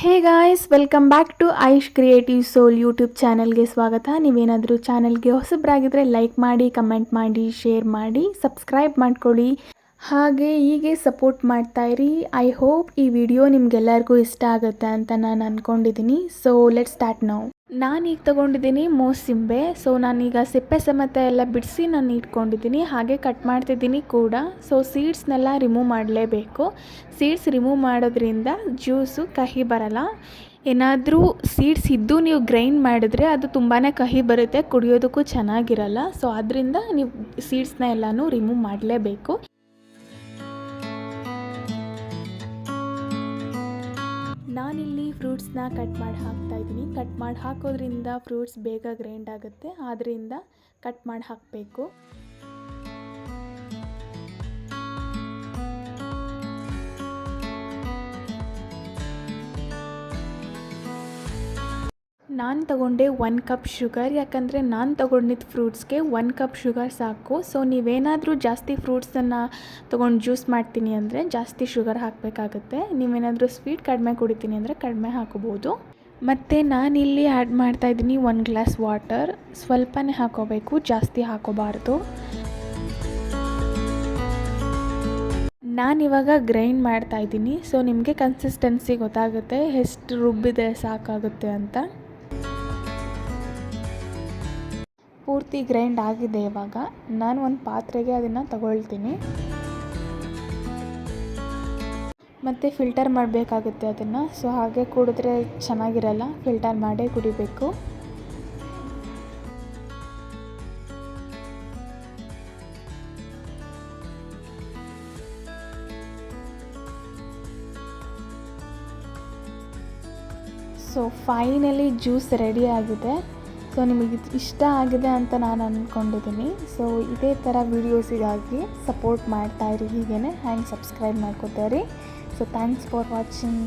Hey guys welcome back to Aish creative soul YouTube ಚಾನಲ್ಗೆ ಸ್ವಾಗತ. ನೀವೇನಾದರೂ ಚಾನಲ್ಗೆ ಹೊಸಬ್ರಾಗಿದ್ದರೆ ಲೈಕ್ ಮಾಡಿ ಕಮೆಂಟ್ ಮಾಡಿ ಶೇರ್ ಮಾಡಿ ಸಬ್ಸ್ಕ್ರೈಬ್ ಮಾಡ್ಕೊಳ್ಳಿ. ಹಾಗೆ ಹೀಗೆ ಸಪೋರ್ಟ್ ಮಾಡ್ತಾ ಇರಿ. ಐ ಹೋಪ್ ಈ ವಿಡಿಯೋ ನಿಮ್ಗೆಲ್ಲರಿಗೂ ಇಷ್ಟ ಆಗುತ್ತೆ ಅಂತ ನಾನು ಅಂದ್ಕೊಂಡಿದ್ದೀನಿ ಸೊ ಲೆಟ್ ಸ್ಟಾರ್ಟ್ ನಾವು ನಾನೀಗ ತೊಗೊಂಡಿದ್ದೀನಿ ಮೋಸಂಬೆ. ಸೊ ನಾನೀಗ ಸಿಪ್ಪೆ ಸಮೇತ ಎಲ್ಲ ಬಿಡಿಸಿ ನಾನು ಇಟ್ಕೊಂಡಿದ್ದೀನಿ ಹಾಗೆ ಕಟ್ ಮಾಡ್ತಿದ್ದೀನಿ ಕೂಡ. ಸೊ ಸೀಡ್ಸ್ನೆಲ್ಲ ರಿಮೂವ್ ಮಾಡಲೇಬೇಕು. ಸೀಡ್ಸ್ ರಿಮೂವ್ ಮಾಡೋದ್ರಿಂದ ಜ್ಯೂಸು ಕಹಿ ಬರಲ್ಲ. ಏನಾದರೂ ಸೀಡ್ಸ್ ಇದ್ದು ನೀವು ಗ್ರೈಂಡ್ ಮಾಡಿದ್ರೆ ಅದು ತುಂಬಾ ಕಹಿ ಬರುತ್ತೆ, ಕುಡಿಯೋದಕ್ಕೂ ಚೆನ್ನಾಗಿರಲ್ಲ. ಸೊ ಅದರಿಂದ ನೀವು ಸೀಡ್ಸ್ನ ಎಲ್ಲನೂ ರಿಮೂವ್ ಮಾಡಲೇಬೇಕು. ನಾನಿಲ್ಲಿ ಫ್ರೂಟ್ಸ್ನ ಕಟ್ ಮಾಡಿ ಹಾಕ್ತಾ ಇದ್ದೀನಿ. ಕಟ್ ಮಾಡಿ ಹಾಕೋದ್ರಿಂದ ಫ್ರೂಟ್ಸ್ ಬೇಗ ಗ್ರೈಂಡ್ ಆಗುತ್ತೆ. ಆದ್ದರಿಂದ ಕಟ್ ಮಾಡಿ ಹಾಕಬೇಕು. ನಾನು ತಗೊಂಡೆ ಒನ್ ಕಪ್ ಶುಗರ್ ಯಾಕಂದರೆ ನಾನು ತಗೊಂಡಿದ್ದ ಫ್ರೂಟ್ಸ್ಗೆ ಒನ್ ಕಪ್ ಶುಗರ್ ಸಾಕು. ಸೊ ನೀವೇನಾದರೂ ಜಾಸ್ತಿ ಫ್ರೂಟ್ಸನ್ನು ತೊಗೊಂಡು ಜ್ಯೂಸ್ ಮಾಡ್ತೀನಿ ಅಂದರೆ ಜಾಸ್ತಿ ಶುಗರ್ ಹಾಕಬೇಕಾಗುತ್ತೆ. ನೀವೇನಾದರೂ ಸ್ವೀಟ್ ಕಡಿಮೆ ಕುಡಿತೀನಿ ಅಂದರೆ ಕಡಿಮೆ ಹಾಕೋಬೋದು. ಮತ್ತು ನಾನಿಲ್ಲಿ ಆ್ಯಡ್ ಮಾಡ್ತಾಯಿದ್ದೀನಿ ಒಂದು ಗ್ಲಾಸ್ ವಾಟರ್ ಸ್ವಲ್ಪನೇ ಹಾಕೋಬೇಕು, ಜಾಸ್ತಿ ಹಾಕೋಬಾರ್ದು. ನಾನಿವಾಗ ಗ್ರೈಂಡ್ ಮಾಡ್ತಾ ಇದ್ದೀನಿ. ಸೊ ನಿಮಗೆ ಕನ್ಸಿಸ್ಟೆನ್ಸಿ ಗೊತ್ತಾಗುತ್ತೆ, ಎಷ್ಟು ರುಬ್ಬಿದ್ರೆ ಸಾಕಾಗುತ್ತೆ ಅಂತ. ಪೂರ್ತಿ ಗ್ರೈಂಡ್ ಆಗಿದೆ ಇವಾಗ. ನಾನು ಒಂದು ಪಾತ್ರೆಗೆ ಅದನ್ನು ತಗೊಳ್ತೀನಿ. ಮತ್ತು ಫಿಲ್ಟರ್ ಮಾಡಬೇಕಾಗುತ್ತೆ ಅದನ್ನು. ಸೊ ಹಾಗೆ ಕುಡಿದ್ರೆ ಚೆನ್ನಾಗಿರಲ್ಲ. ಫಿಲ್ಟರ್ ಮಾಡೇ ಕುಡಿಬೇಕು. ಸೊ ಫೈನಲಿ ಜ್ಯೂಸ್ ರೆಡಿ ಆಗಿದೆ. ಸೊ ನಿಮಗೆ ಇಷ್ಟ ಆಗಿದೆ ಅಂತ ನಾನು ಅಂದ್ಕೊಂಡಿದ್ದೀನಿ ಸೊ ಇದೇ ಥರ ವೀಡಿಯೋಸಿಗಾಗಿ ಸಪೋರ್ಟ್ ಮಾಡ್ತಾಯಿರಿ ಹೀಗೇ ಹ್ಯಾಂಗೆ ಸಬ್ಸ್ಕ್ರೈಬ್ ಮಾಡ್ಕೋತಾರೆ ಸೊ ಥ್ಯಾಂಕ್ಸ್ ಫಾರ್ ವಾಚಿಂಗ್